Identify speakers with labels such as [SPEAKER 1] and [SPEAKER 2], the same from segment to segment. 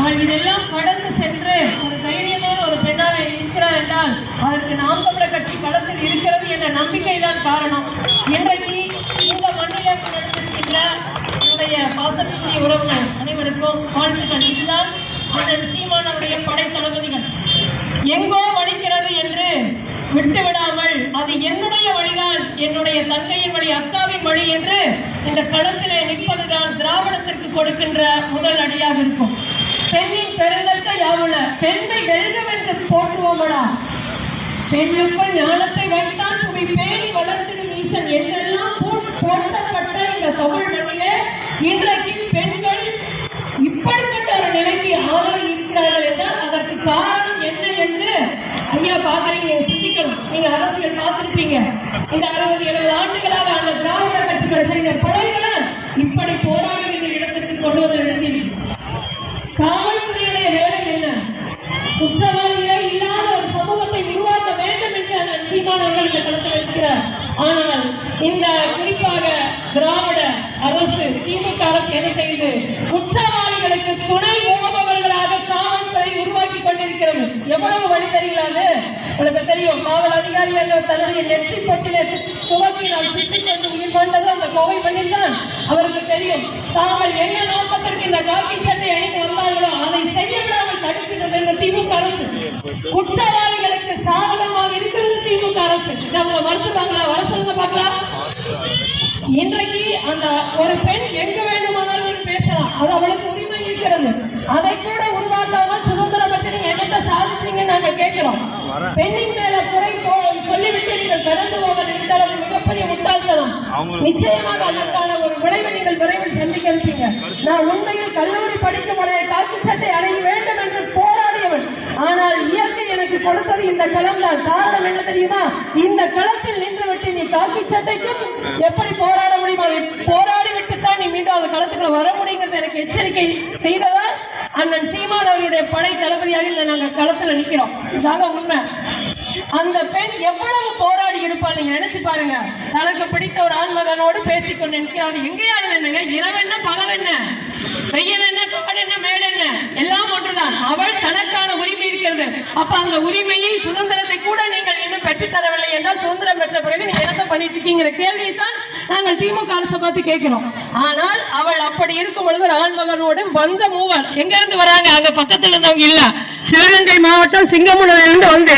[SPEAKER 1] அவள் இதெல்லாம் கடந்து சென்று ஒரு தைரியமான ஒரு பெண்ணாக இருக்கிறார் என்றால் அதற்கு நாம் தமிழர் கட்சி களத்தில் இருக்கிறது என்ற நம்பிக்கை தான் காரணம். இன்றைக்கு இந்த மண்ணிலே முன்னெடுத்திருக்கின்ற என்னுடைய பாசத்தினுடைய உறவுகள் அனைவருக்கும் வாழ்த்துக்கள். இதுதான் அண்ணன் சீமானவருடைய படை தளபதிகள். எங்கோ வலிக்கிறது என்று விட்டு விடாமல் அது என்னுடைய வழிதான் என்னுடைய தங்கையின் வழி அக்காவின் வழி என்று இந்த களத்திலே நிற்பதுதான் திராவிடத்திற்கு கொடுக்கின்ற முதல் அடியாக இருக்கும். பெண்ணின் பெருந்தற்க யாவுல பெண்மை வெல்கம் என்று போற்றுவோமடா. பெண்ணுக்குள் ஞானத்தை வைத்தான் புவி பேணி வளர்த்திடும் ஈசன் என்ன போட்- போற்றப்பட்ட இந்த தமிழ் மண்ணிலே இன்றைக்கு பெண்கள் இப்படிப்பட்ட ஒரு நிலைக்கு ஆளாகி இருக்கிறார்கள் என்றால் அதற்கு காரணம் என்ன என்று ஐயா பாக்குறீங்க நீங்க சிந்திக்கணும் நீங்க அரசியல் பார்த்திருப்பீங்க இந்த அறுபது எழுபது ஆண்டுகளாக அந்த திராவிட கட்சிகள் செய்த படைகளால் இப்படி போராடுகின்ற இடத்திற்கு கொண்டு வந்து நிறுத்தி காவல்துறையுடைய வேலை என்ன? குற்றவாளிகளே இல்லாத ஒரு சமூகத்தை உருவாக்க வேண்டும் என்று அந்த தீர்மானங்கள் இந்த களத்தில் இருக்கிறார். ஆனால் இந்த குறிப்பாக திராவிட அரசு திமுக அரசு என்ன செய்து குற்றவாளிகளுக்கு துணை போபவர்களாக காவல்துறை உருவாக்கி கொண்டிருக்கிறது. எவ்வளவு வழி தெரியாது உங்களுக்கு தெரியும் காவல் அதிகாரிகள் தன்னுடைய நெற்றி பொட்டிலே துவக்கினால் சுற்றிக் கொண்டு உயிர் கொண்டது அந்த கோவை மண்ணில் தான் அவருக்கு தெரியும் தாங்கள் என்ன நோக்கத்திற்கு இந்த காக்கி சட்டை அணிந்து வந்தார்களோ அதை செய்ய விடாமல் தடுக்கின்றது இந்த திமுக அரசு குற்றவாளிகளுக்கு சாதகமாக இருக்கிறது திமுக அரசு. நம்ம மறுத்துப்பாங்களா வர சொல்லுங்க பார்க்கலாம். இன்றைக்கு அந்த ஒரு பெண் எங்க வேண்டுமானாலும் பேசலாம். அது அவளுக்கு உரிமை இருக்கிறது. அதை கூட உருவாக்காமல் சுதந்திரம் பற்றி நீங்க என்னத்த சாதிச்சீங்கன்னு நாங்க கேட்கிறோம். பெண்ணின் மேல குறை சொல்லிவிட்டு நீங்கள் கடந்து நினைத்தால் அது மிகப்பெரிய முட்டாள்தனம். நிச்சயமாக அதற்கான ஒரு விளைவை நீங்கள் விரைவில் சந்திக்க இருப்பீங்க நான் உண்மையில் கல்லூரி படிக்கும் உடைய காக்கி சட்டை அடைய வேண்டும் என்று போராடியவன் ஆனால் இயற்கை எனக்கு கொடுத்தது இந்த களம் தான் காரணம் என்ன தெரியுமா? இந்த களத்தில் நின்றுவிட்டு நீ காக்கி சட்டைக்கும் எப்படி போராட முடியுமா போராடி விட்டு தான் நீ மீண்டும் அந்த களத்துக்குள்ள வர முடியுங்கிறது எனக்கு எச்சரிக்கை செய்ததால் அண்ணன் சீமான் அவருடைய படை தளபதியாக இந்த நாங்கள் களத்துல நிக்கிறோம். இதாக உண்மை. அந்த பெண் எவ்வளவு போராடி இருப்பாள் நீங்க நினைச்சு பாருங்க. தனக்கு பிடித்த ஒரு ஆண்மகனோடு பேசிக்கொண்டு நிற்கிறார் எங்கேயாவது என்னங்க இரவு என்ன பகல் என்ன வெயில் என்ன காடு என்ன மேடு என்ன எல்லாம் ஒன்றுதான் அவள் தனக்கான உரிமை இருக்கிறது அப்ப அந்த உரிமையை சுதந்திரத்தை கூட நீங்கள் இன்னும் பெற்றுத்தரவில்லை என்றால் சுதந்திரம் பெற்ற பிறகு நீங்க என்ன பண்ணிட்டு இருக்கீங்கிற கேள்வியை தான் நாங்கள் திமுக அரசை பார்த்து கேட்கிறோம். ஆனால் அவள் அப்படி இருக்கும் பொழுது ஆண்மகனோடு வந்த மூவர் எங்க இருந்து வராங்க? அங்க பக்கத்துல இருந்தவங்க இல்ல. சிவகங்கை மாவட்டம் சிங்கமுனையில இருந்து வந்து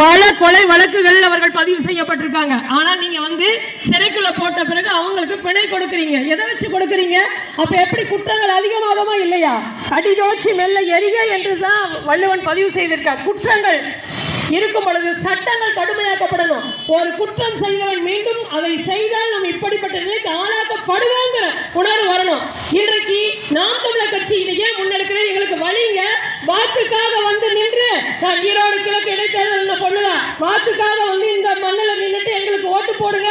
[SPEAKER 1] பல கொலை வழக்குகள் அவர்கள் பதிவு செய்யப்பட்டிருக்காங்க. ஆனா நீங்க வந்து சிறைக்குள்ள போட்ட பிறகு அவங்களுக்கு பிணை கொடுக்குறீங்க. எதை வச்சு கொடுக்குறீங்க? அப்ப எப்படி குற்றங்கள் அதிகமாகுமா இல்லையா? அடிதோச்சி மெல்ல எரிக என்றுதான் வள்ளுவன் பதிவு செய்திருக்கார். குற்றங்கள் இருக்கும் பொழுது சட்டங்கள் கடுமையாக்கப்படணும். ஒரு குற்றம் செய்தவன் மீண்டும் அதை செய்தால் நாம் இப்படிப்பட்ட நிலைக்கு ஆளாக்கப்படுவோங்கிற உணர்வு வரணும். இன்றைக்கு நாம் தமிழர் கட்சி இதை ஏன் முன்னெடுக்கிறது எங்களுக்கு வழிங்க. வாக்குக்காக வந்து நின்று நான் ஈரோடு கிழக்கு இடைத்தேர்தல் பொண்ணுதான் வாக்குக்காக வந்து இந்த மண்ணில் நின்றுட்டு எங்களுக்கு ஓட்டு போடுங்க.